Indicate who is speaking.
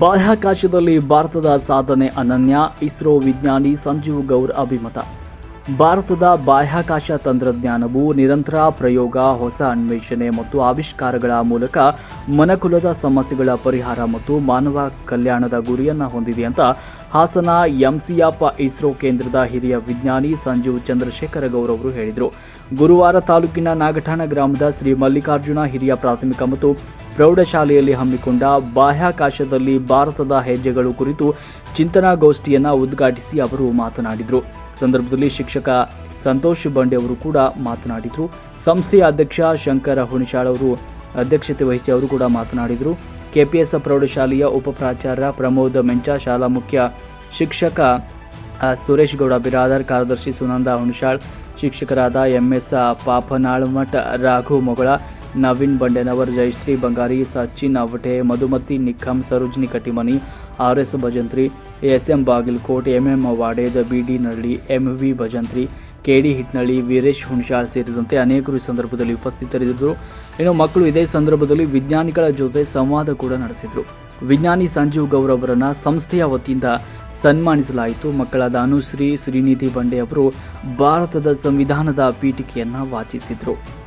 Speaker 1: ಬಾಹ್ಯಾಕಾಶದಲ್ಲಿ ಭಾರತದ ಸಾಧನೆ ಅನನ್ಯ, ಇಸ್ರೋ ವಿಜ್ಞಾನಿ ಸಂಜೀವ್ ಗೌರ್ ಅಭಿಮತ. ಭಾರತದ ಬಾಹ್ಯಾಕಾಶ ತಂತ್ರಜ್ಞಾನವು ನಿರಂತರ ಪ್ರಯೋಗ, ಹೊಸ ಅನ್ವೇಷಣೆ ಮತ್ತು ಆವಿಷ್ಕಾರಗಳ ಮೂಲಕ ಮನಕುಲದ ಸಮಸ್ಯೆಗಳ ಪರಿಹಾರ ಮತ್ತು ಮಾನವ ಕಲ್ಯಾಣದ ಗುರಿಯನ್ನು ಹೊಂದಿದೆ ಅಂತ ಹಾಸನ ಎಂಸಿಯಪ್ಪ ಇಸ್ರೋ ಕೇಂದ್ರದ ಹಿರಿಯ ವಿಜ್ಞಾನಿ ಸಂಜೀವ್ ಚಂದ್ರಶೇಖರ ಗೌರ್ ಅವರು ಹೇಳಿದರು. ಗುರುವಾರ ತಾಲೂಕಿನ ನಾಗಠಾಣ ಗ್ರಾಮದ ಶ್ರೀ ಮಲ್ಲಿಕಾರ್ಜುನ ಹಿರಿಯ ಪ್ರಾಥಮಿಕ ಮತ್ತು ಪ್ರೌಢಶಾಲೆಯಲ್ಲಿ ಹಮ್ಮಿಕೊಂಡ ಬಾಹ್ಯಾಕಾಶದಲ್ಲಿ ಭಾರತದ ಹೆಜ್ಜೆಗಳು ಕುರಿತು ಚಿಂತನಾಗೋಷ್ಠಿಯನ್ನು ಉದ್ಘಾಟಿಸಿ ಅವರು ಮಾತನಾಡಿದರು. ಸಂದರ್ಭದಲ್ಲಿ ಶಿಕ್ಷಕ ಸಂತೋಷ್ ಬಂಡೆ ಅವರು ಕೂಡ ಮಾತನಾಡಿದರು. ಸಂಸ್ಥೆಯ ಅಧ್ಯಕ್ಷ ಶಂಕರ ಹುಣಶಾಳ್ ಅವರು ಅಧ್ಯಕ್ಷತೆ ವಹಿಸಿ ಅವರು ಕೂಡ ಮಾತನಾಡಿದರು. ಕೆಪಿಎಸ್ ಪ್ರೌಢಶಾಲೆಯ ಉಪಪ್ರಾಚಾರ್ಯ ಪ್ರಮೋದ್ ಮೆಂಚ, ಶಾಲಾ ಮುಖ್ಯ ಶಿಕ್ಷಕ ಸುರೇಶ್ ಗೌಡ, ಬಿರಾದರ್ ಕಾರ್ಯದರ್ಶಿ ಸುನಂದ ಹುಣಶಾಳ್ ಶಿಕ್ಷಕರಾದ MS Papanalmath, Raghu Mogala, Naveen Bandenavar, Jayashree Bangari, Sachin Avate, Madhumati Nikham, Sarojini Katimani R S Bhajantri, S M Bagilkot MM Waded BD Nalli MV Bhajantri KD Hitnalli, Veeresh Hunasal ಸೇರಿದಂತೆ ಅನೇಕರು ಈ ಸಂದರ್ಭದಲ್ಲಿ ಉಪಸ್ಥಿತರಿದ್ದರು. ಇನ್ನು ಮಕ್ಕಳು ಇದೇ ಸಂದರ್ಭದಲ್ಲಿ ವಿಜ್ಞಾನಿಗಳ ಜೊತೆ ಸಂವಾದ ಕೂಡ ನಡೆಸಿದರು. ವಿಜ್ಞಾನಿ ಸಂಜೀವ್ ಗೌರ್ ಅವರನ್ನು ಸಂಸ್ಥೆಯ ವತಿಯಿಂದ ಸನ್ಮಾನಿಸಲಾಯಿತು. ಮಕ್ಕಳಾದ ಅನುಶ್ರೀ, ಶ್ರೀನಿಧಿ ಬಂಡೆ ಅವರು ಭಾರತದ ಸಂವಿಧಾನದ ಪೀಠಿಕೆಯನ್ನು ವಾಚಿಸಿದರು.